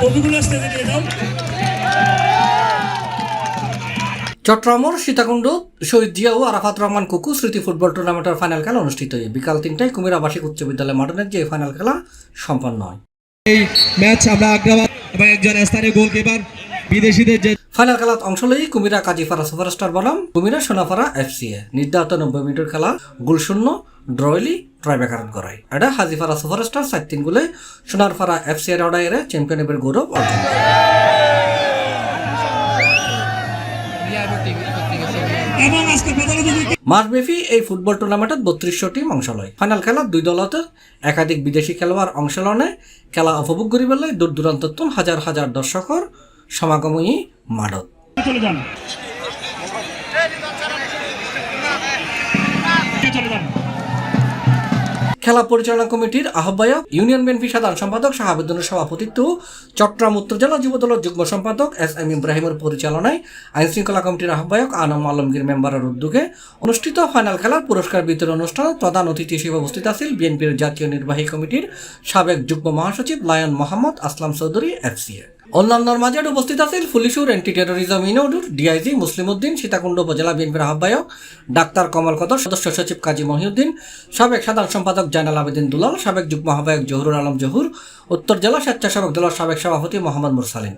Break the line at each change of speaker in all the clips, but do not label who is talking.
কবিগুলো স্টেজে নিয়ে যাও
চট্টগ্রামের সীতাকুণ্ড শহীদ জিয়া ও আরাফাত রহমান কুকু স্মৃতি ফুটবল টুর্নামেন্টের ফাইনাল খেলা অনুষ্ঠিত হয় বিকাল তিনটায় কুমির আবাসিক উচ্চ বিদ্যালয় মাঠনের যে ফাইনাল খেলা সম্পন্ন হয়।
এই ম্যাচ আমরা আগ্রাবাদ এবং একজন স্থানীয় গোলকিপার বিদেশিদের যে
ফাইনাল খেলাত অংশ লই কুমিরা কাজীপাড়া সুপারস্টার বনাম কুমিরা সোনাপাড়া এফসিএ। নির্ধারিত নব্বই মিনিটের খেলা গোল শূন্য ড্রয়লি ট্রাইবেকারত গড়ায় এটা হাজিপাড়া সুপারস্টার চার তিন গোলে সোনারপাড়া এফসিএ রডাইরে চ্যাম্পিয়নের গৌরব অর্জন করে। মাসব্যাপী এই ফুটবল টুর্নামেন্টত বত্রিশশো টিম অংশ লয়। ফাইনাল খেলাত দুই দলতে একাধিক বিদেশি খেলোয়াড় অংশ লনে খেলা উপভোগ করিবলৈ দূর দূরান্তত হাজার হাজার দর্শকৰ সমাগমী মাঠত খেলা পরিচালনা কমিটির আহ্বায়ক ইউনিয়ন বিএনপি সাধারণ সম্পাদক শাহাবুদ্দিনের সভাপতিত্ব, চট্টগ্রাম উত্তর জেলা যুবদলের যুগ্ম সম্পাদক এস এম ইব্রাহিমের পরিচালনায় আইন শৃঙ্খলা কমিটির আহ্বায়ক আনম আলমগীর মেম্বারের উদ্যোগে অনুষ্ঠিত ফাইনাল খেলার পুরস্কার বিতরণ অনুষ্ঠানে প্রধান অতিথি হিসেবে উপস্থিত আছেন বিএনপির জাতীয় নির্বাহী কমিটির সাবেক যুগ্ম মহাসচিব লায়ন মোহাম্মদ আসলাম চৌধুরী এফসিএ অন্যান্যর মাঝে উপস্থিত আছেন ফুলিশুর অ্যান্টি টেরোরিজম ইউনিটর ডিআইজি মুসলিম উদ্দিন সীতাকুণ্ড উপজেলা বিএনপির আহ্বায়ক ডাক্তার কমল কদর সদস্য সচিব কাজী মহিউদ্দিন, সাবেক সাধারণ সম্পাদক জাইনাল আবেদিন দুলাল, সাবেক যুগ্ম আহ্বায়ক জহুরুল আলম জহুর, উত্তর জেলা স্বেচ্ছাসেবক দলের সাবেক সভাপতি মোহাম্মদ মুরসালিন।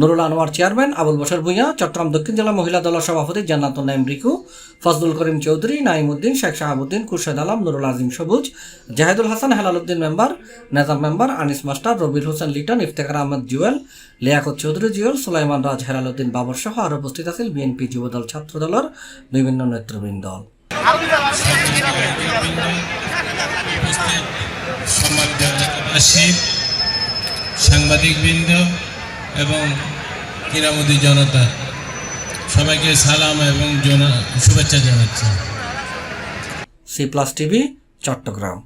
নুরুল আনোয়ার চেয়ারম্যান আবুল বসর ভূঁইয়া, চট্টগ্রাম দক্ষিণ জেলা মহিলা দলের সভাপতি জান্নাত Naim Riku, Fazlul Karim Chowdhury Naimuddin Sheikh Shahabuddin, Khurshed Alam, Nurul Azim Sabuj, Zahedul Hasan Helaluddin member, Nezam member, Anis master রবির হোসেন লিটন, ইফতেখার আহমদ জুয়েল, লিয়াকত চৌধুরী জুয়েল, সুলাইমান রাজ হেলালুদ্দিন বাবর সহ আরও উপস্থিত আছেন বিএনপি যুবদল ছাত্র দলের বিভিন্ন নেতৃবৃন্দ।
সাংবাদিকবৃন্দ এবং ক্রীড়ামোদী জনতা সবাইকে সালাম এবং শুভেচ্ছা জানাচ্ছি।
C plus TV Chittagong